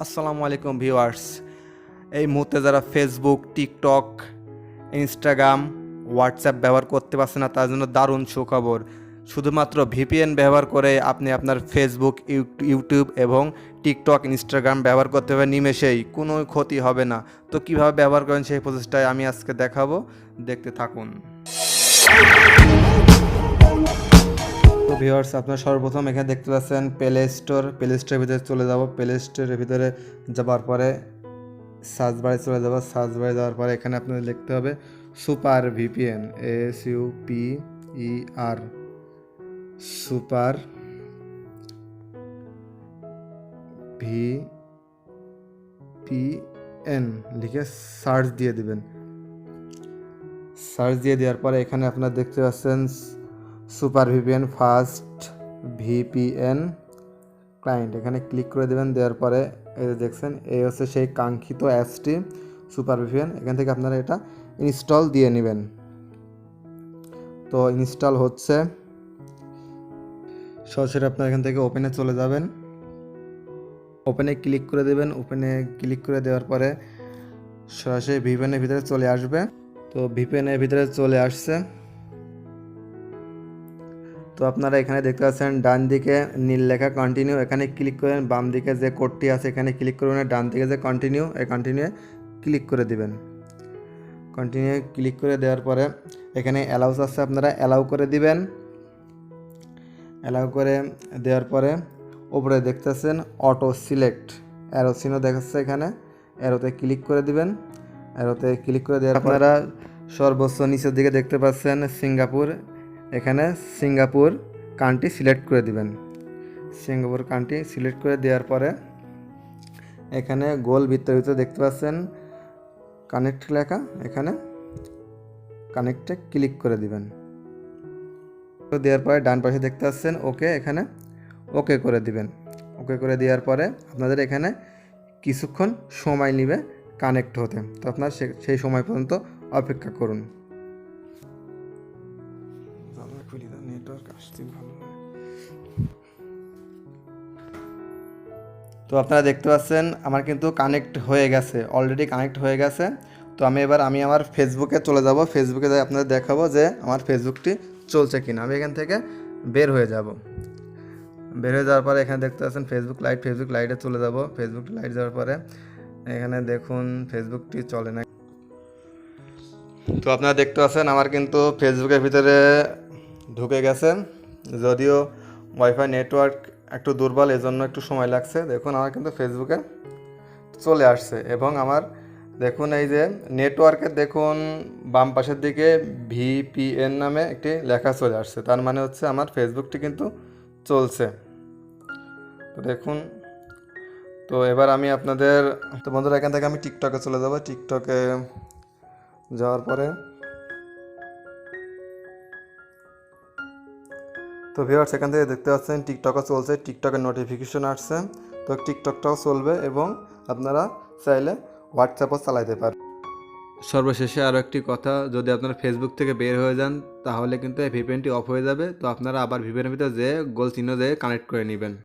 আসসালামু আলাইকুম ভিউয়ার্স। এই মুহূর্তে যারা ফেসবুক টিকটক ইনস্টাগ্রাম হোয়াটসঅ্যাপ ব্যবহার করতে পারছে না, তার জন্য দারুণ সুখবর। শুধুমাত্র ভিপিএন ব্যবহার করে আপনি আপনার ফেসবুক ইউ- ইউটিউব এবং টিকটক ইনস্টাগ্রাম ব্যবহার করতে হবে, নিমেষেই। কোনো ক্ষতি হবে না। তো কীভাবে ব্যবহার করেন সেই প্রচেষ্টায় আমি আজকে দেখাবো। দেখতে থাকুন। ভিউয়ার্স আপনার সর্বপ্রথম এখানে দেখতে পাচ্ছেন প্লে স্টোর প্লে স্টোরের ভিতরে চলে যাব। প্লে স্টোরের ভিতরে যাবার পরে সার্চ বারে চলে যাব। সার্চ বারে যাওয়ার পরে এখানে আপনাদের লিখতে হবে super VPN S U P E R super V P N লিখে সার্চ দিয়ে দিবেন। সার্চ দিয়ে দেওয়ার পরে এখানে আপনারা দেখতে পাচ্ছেন super VPN, fast VPN client. এখানে ক্লিক করে দেবেন, দেওয়ার পরে এই যে দেখছেন, এই হচ্ছে সেই কাঙ্ক্ষিত অ্যাপসটি, সুপার ভিপিএন। এখান থেকে আপনারা এটা ইনস্টল দিয়ে নেবেন। তো ইনস্টল হচ্ছে, সরাসরি আপনার এখান থেকে ওপেনে চলে যাবেন। ওপেনে ক্লিক করে দেবেন, ওপেনে ক্লিক করে দেওয়ার পরে সরাসরি ভিপিএনের ভিতরে চলে আসবে। তো ভিপিএনের ভিতরে চলে আসছে। তো আপনারা এখানে দেখতে পাচ্ছেন ডান দিকে নীল লেখা কন্টিনিউ এখানে ক্লিক করেন বাম দিকে যে কোডটি আছে এখানে ক্লিক করবেন ডান দিকে যে কন্টিনিউ এই কন্টিনিউ ক্লিক করে দিবেন। কন্টিনিউ ক্লিক করে দেওয়ার পরে এখানে অ্যালাউস আছে আপনারা অ্যালাউ করে দিবেন। অ্যালাউ করে দেওয়ার পরে ওপরে দেখতেছেন অটো সিলেক্ট অ্যারো চিহ্ন দেখাচ্ছে এখানে অ্যারোতে ক্লিক করে দিবেন। অ্যারোতে ক্লিক করে দেওয়ার আপনারা সর্বোচ্চ নিচের দিকে দেখতে পাচ্ছেন সিঙ্গাপুর এখানে সিঙ্গাপুর কান্ট্রি সিলেক্ট করে দিবেন। সিঙ্গাপুর কান্ট্রি সিলেক্ট করে দেওয়ার পরে এখানে গোল ভিতরে দেখতে পাচ্ছেন কানেক্ট লেখা, এখানে কানেক্টে ক্লিক করে দিবেন। তো দেওয়ার পরে ডান পাশে দেখতে পাচ্ছেন ওকে এখানে ওকে করে দিবেন। ওকে করে দেওয়ার পরে আপনাদের এখানে কিছুক্ষণ সময় নেবে কানেক্ট হতে। তো আপনার সেই সময় পর্যন্ত অপেক্ষা করুন। তো আপনারা দেখতে পাচ্ছেন আমার কিন্তু কানেক্ট হয়ে গেছে অলরেডি কানেক্ট হয়ে গেছে। তো আমি এবার আমি আমার ফেসবুকে চলে যাব। ফেসবুকে যাই আপনাদের দেখাবো যে আমার ফেসবুকটি চলছে কিনা। আমি এখান থেকে বের হয়ে যাব। বের হয়ে যাওয়ার পরে এখানে দেখতে পাচ্ছেন ফেসবুক লাইট ফেসবুক লাইটে চলে যাব। ফেসবুক লাইট যাওয়ার পরে এখানে দেখুন ফেসবুকটি চলে না। তো আপনারা দেখতে পাচ্ছেন আমার কিন্তু ফেসবুকের ভিতরে ঢুকে গেছে যদিও ওয়াইফাই নেটওয়ার্ক একটু দুর্বল, এজন্য একটু সময় লাগছে। দেখুন, আমার কিন্তু ফেসবুকে চলে আসছে এবং আমার দেখুন, এই যে নেটওয়ার্কের দেখুন, বাম পাশের দিকে ভিপিএন নামে একটি লেখা চলে আসছে। তার মানে হচ্ছে আমার ফেসবুকটি কিন্তু চলছে। তো দেখুন, তো এবার আমি আপনাদের, তো বন্ধুরা, এখান থেকে আমি টিকটকে চলে যাব। টিকটকে যাওয়ার পরে তো ভিউয়ার্স এখান থেকে দেখতে পাচ্ছেন টিকটকও চলছে। টিকটকের নোটিফিকেশন আসছে। তো টিকটকটাও চলবে এবং আপনারা চাইলে হোয়াটসঅ্যাপও চালাইতে পারেন সর্বশেষে আরও একটি কথা, যদি আপনারা ফেসবুক থেকে বের হয়ে যান, তাহলে কিন্তু এই ভিপিএনটি অফ হয়ে যাবে। তো আপনারা আবার ভিপিএনের ভিতরে যেয়ে গোল চিহ্ন যেয়ে কানেক্ট করে নেবেন।